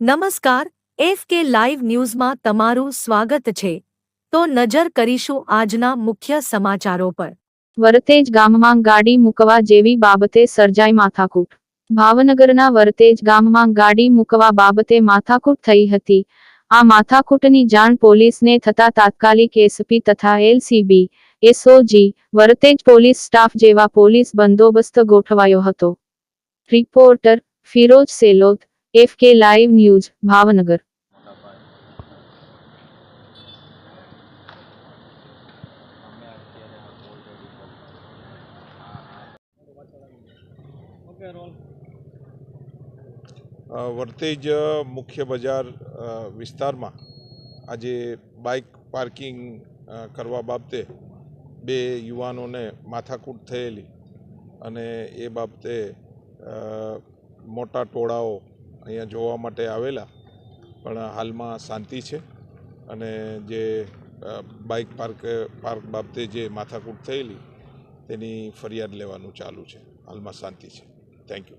નમસ્કાર, F K live ન્યૂઝમાં તમારું સ્વાગત છે. તો નજર કરીશું આજના મુખ્ય સમાચારો પર. વરતેજ ગામમાં ગાડી મૂકવા જેવી બાબતે સર્જાઈ માથાકૂટ. ભાવનગરના વરતેજ ગામમાં ગાડી મૂકવા બાબતે માથાકૂટ થઈ હતી. આ માથાકૂટની જાણ પોલીસને થતા તાત્કાલિક એસપી તથા LCB, SOG, Vartej police staff જેવા પોલીસ બંદોબસ્ત ગોઠવાયો હતો. Reporter Firoj Selot F K live news Bhavnagar. Vartej મુખ્ય બજાર વિસ્તારમાં આજે બાઇક પાર્કિંગ કરવા બાબતે બે યુવાનોને માથાકૂટ થયેલી અને એ બાબતે મોટા ટોળાઓ અહીંયા જોવા માટે આવેલા. પણ હાલમાં શાંતિ છે. અને જે બાઇક પાર્ક પાર્ક બાબતે જે માથાકૂટ થયેલી, તેની ફરિયાદ લેવાનું ચાલુ છે. હાલમાં શાંતિ છે. Thank you